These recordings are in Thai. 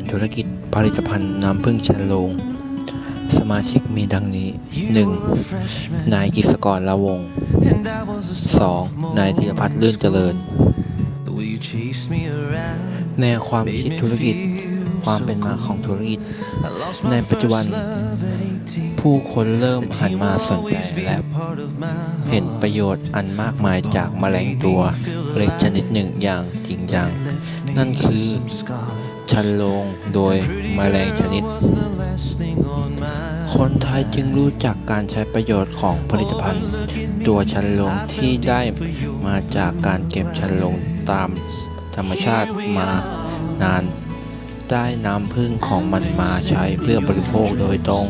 นธุรกิจผลิตภัณฑ์น้ำผึ้งชันโลง สมาชิกมีดังนี้ 1. นายกิษกรละวง 2. นายธีรพัฒน์ลื่นเจริญ แนวความคิดธุรกิจความเป็นมาของธุรกิจ ในปัจจุบัน ผู้คนเริ่มหันมาสนใจและเห็นประโยชน์อันมากมายจากแมลงตัวเล็กชนิดหนึ่งอย่างจริงจัง นั่นคือ ชันโลงโดยแมลงชนิด คนไทยจึงรู้จักการใช้ประโยชน์ของผลิตภัณฑ์ ตัวชันโลงที่ได้มาจากการเก็บชันโลงตามธรรมชาติมานาน ได้น้ำพึ่งของมันมาใช้เพื่อบริโภคโดยตรง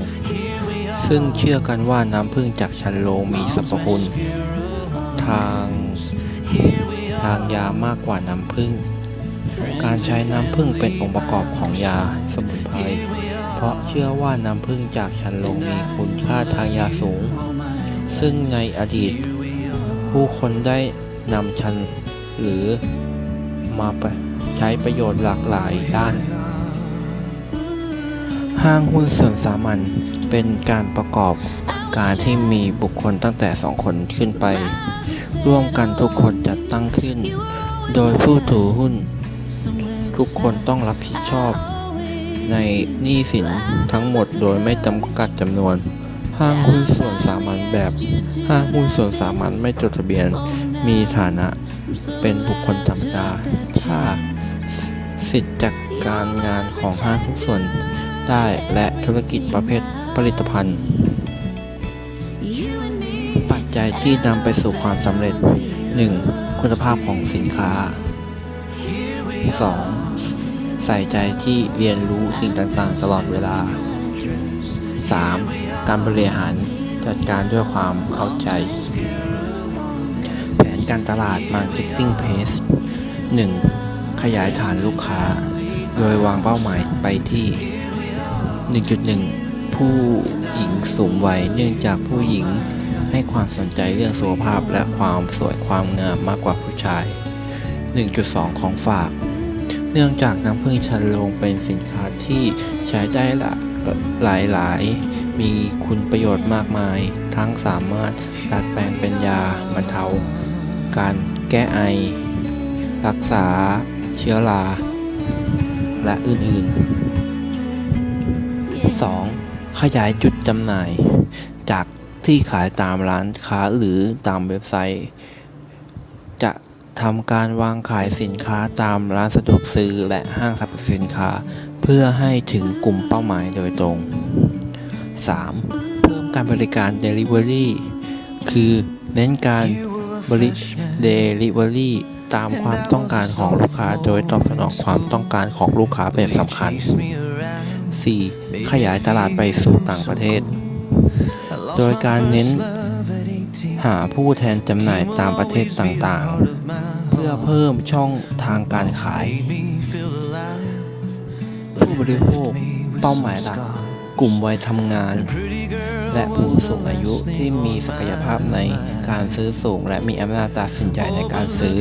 ซึ่งเชื่อกันว่าน้ำพึ่งจากชันโลงมีสรรพคุณ ทางทางยามากกว่าน้ำพึ่ง การใช้น้ำผึ้งเป็นองค์ประกอบของยาสมุนไพร เพราะเชื่อว่าน้ำผึ้งจากชันลงมีคุณค่าทางยาสูง ซึ่งในอดีต ผู้คนได้นำชันหรือมาใช้ประโยชน์หลากหลายด้าน ห้างหุ้นส่วนสามัญเป็นการประกอบการที่มีบุคคลตั้งแต่สองคนขึ้นไป ร่วมกันทุกคนจัดตั้งขึ้น โดยผู้ถือหุ้น ทุกคนต้องรับผิดชอบ ในหนี้สินทั้งหมดโดยไม่จำกัดจำนวน ห้างหุ้นส่วนสามัญแบบ ห้างหุ้นส่วนสามัญไม่จดทะเบียน มีฐานะเป็นบุคคลธรรมดา ถ้าสิทธิจากการงานของห้างหุ้นส่วนได้และธุรกิจประเภทผลิตภัณฑ์ ปัจจัยที่นำไปสู่ความสำเร็จ 1. คุณภาพของสินค้า 2. ใส่ใจที่เรียนรู้สิ่งต่างๆ ตลอดเวลา 3. การบริหารจัดการด้วยความเข้าใจ แผนการตลาด Marketing Pace 1. ขยายฐานลูกค้า โดยวางเป้าหมายไปที่ 1.1 ผู้หญิงสูงวัยเนื่องจากผู้หญิงให้ความสนใจเรื่องสุขภาพและความสวยความงามมากกว่าผู้ชาย 1.2 ของฝาก เนื่องจากน้ำผึ้งชันโลงเป็นสินค้าที่ใช้ได้ละหลายหลาย มีคุณประโยชน์มากมาย ทั้งสามารถดัดแปลงเป็นยาบรรเทา การแก้ไอ รักษาเชื้อราและอื่นๆ 2. ขยายจุดจำหน่าย จากที่ขายตามร้านค้าหรือตามเว็บไซต์ ทำการวางขายสินค้าตามร้านสะดวกซื้อและห้างสรรพสินค้า เพื่อให้ถึงกลุ่มเป้าหมายโดยตรง 3. เพิ่มการบริการ Delivery คือเน้นการบริ Delivery ตามความต้องการของลูกค้าโดยตอบสนองความต้องการของลูกค้าเป็นสำคัญ 4. ขยายตลาดไปสู่ต่างประเทศ โดยการเน้นหาผู้แทนจำหน่ายตามประเทศต่างๆ อเพิ่มช่องทางการขาย ผู้บริโภคเป้าหมายหลัก กลุ่มวัยทำงาน และผู้สูงอายุที่มีศักยภาพในการซื้อสูง และมีอำนาจตัดสินใจในการซื้อ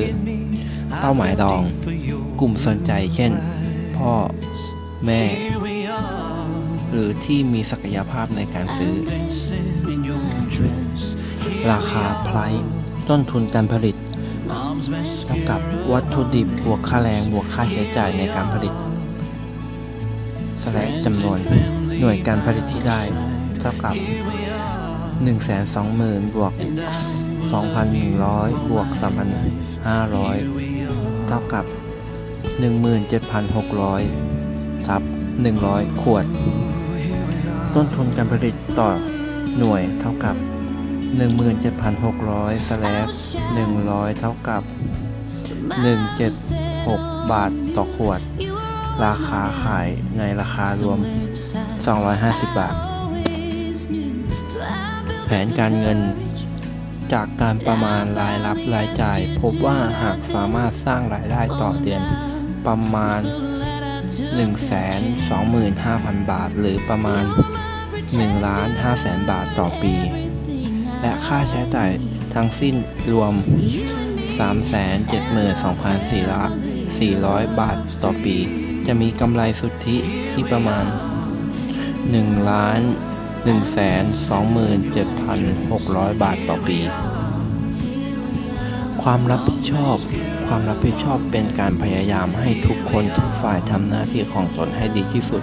เป้าหมายรอง กลุ่มสนใจเช่น พ่อแม่ หรือที่มีศักยภาพในการซื้อ ราคาไพรต้นทุนการผลิต เท่ากับวัตถุดิบบวกค่าแรงบวกค่าใช้จ่ายในการผลิตสแลกจำนวนหน่วยการผลิตที่ได้ เท่ากับ 120,000บวก2,100บวก3,500 เท่ากับ 17,600ทับ100 ขวด ต้นทุนการผลิตต่อหน่วยเท่ากับ 17,600สแลก100 เท่ากับ 176 บาทต่อขวด ราคาขายในราคารวม 250 บาท แผนการเงิน จากการประมาณรายรับรายจ่าย พบว่าหากสามารถสร้างรายได้ต่อเดือนประมาณ 125,000 บาท หรือประมาณ1ล้าน5แสนบาทต่อปี และค่าใช้จ่ายทั้งสิ้นรวม 372,400 บาทต่อปี จะมีกำไรสุทธิที่ประมาณ 1 ล้าน1แสน27,600 บาทต่อปี ความรับผิดชอบ ความรับผิดชอบเป็นการพยายามให้ทุกคนทุกฝ่ายทำหน้าที่ของตนให้ดีที่สุด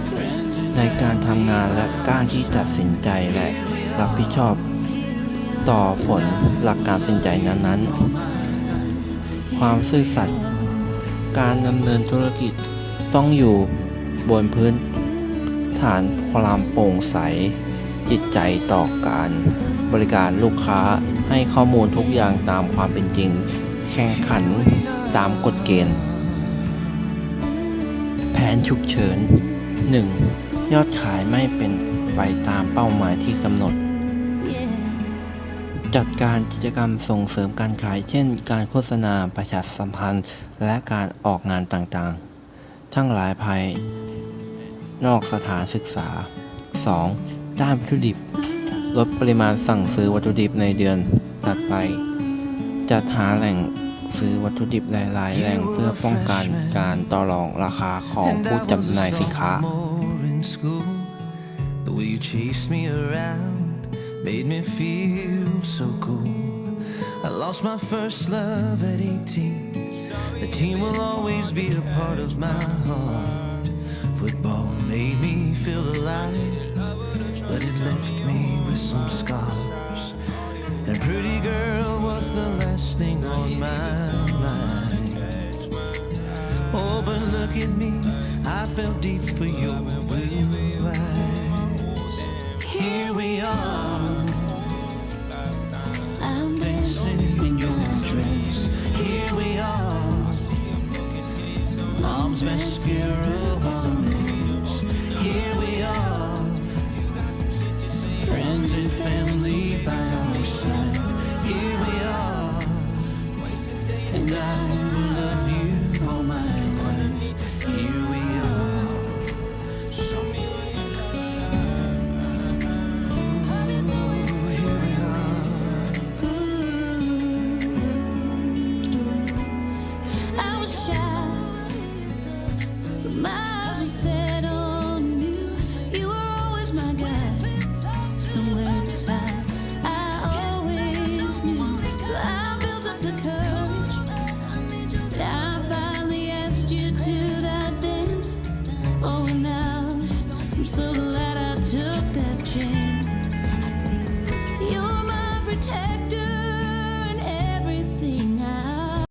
ในการทำงานและกล้ารที่ตัดสินใจและรับผิดชอบ ต่อผลหลักการสินใจนั้นๆ ความซื่อสัตย์การดำเนินธุรกิจต้องอยู่บนพื้นฐานความโปร่งใส จิตใจต่อการบริการลูกค้าให้ข้อมูลทุกอย่างตามความเป็นจริง แข่งขันตามกฎเกณฑ์ แผนฉุกเฉิน 1. ยอดขายไม่เป็นไปตามเป้าหมายที่กำหนด จัดการกิจกรรมส่งเสริมการขาย เช่น การโฆษณาประชาสัมพันธ์ และการออกงานต่างๆ ทั้งหลายภาย นอกสถานศึกษา 2. ด้านวัตถุดิบ ลดปริมาณสั่งซื้อวัตถุดิบในเดือนถัดไป จัดหาแหล่งซื้อวัตถุดิบหลายๆแหล่งเพื่อป้องกันการต่อรองราคาของผู้จำหน่ายสินค้า The way you chased me around made me feel so cool. I lost my first love at 18. The team will always be a part of my heart. Football made me feel alive, but it left me with some scars. And a pretty girl was the last thing on my mind. Oh, but look at me, I fell deep for your blue eyes. Here we are, rescuer.